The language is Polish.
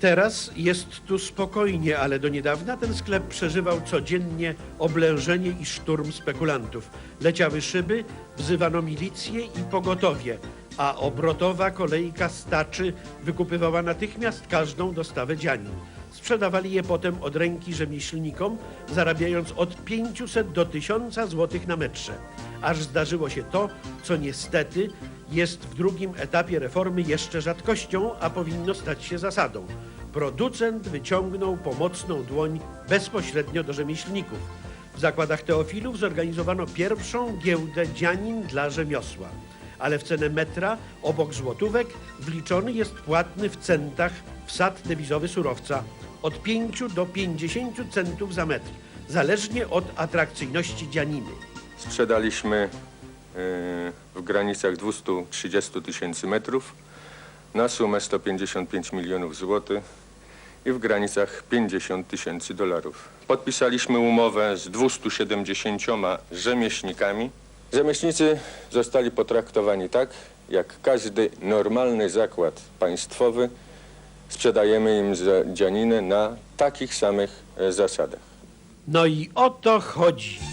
Teraz jest tu spokojnie, ale do niedawna ten sklep przeżywał codziennie oblężenie i szturm spekulantów. Leciały szyby, wzywano milicję i pogotowie, a obrotowa kolejka staczy wykupywała natychmiast każdą dostawę dzianin. Sprzedawali je potem od ręki rzemieślnikom, zarabiając od 500 do 1000 złotych na metrze. Aż zdarzyło się to, co niestety jest w drugim etapie reformy jeszcze rzadkością, a powinno stać się zasadą. Producent wyciągnął pomocną dłoń bezpośrednio do rzemieślników. W zakładach Teofilów zorganizowano pierwszą giełdę dzianin dla rzemiosła. Ale w cenę metra obok złotówek wliczony jest płatny w centach wsad dewizowy surowca od 5 do 50 centów za metr, zależnie od atrakcyjności dzianiny. Sprzedaliśmy e, w granicach 230 tysięcy metrów na sumę 155 milionów złotych i w granicach 50 tysięcy dolarów. Podpisaliśmy umowę z 270 rzemieślnikami. Rzemieślnicy zostali potraktowani tak, jak każdy normalny zakład państwowy. Sprzedajemy im dzianinę na takich samych e, zasadach. No i o to chodzi.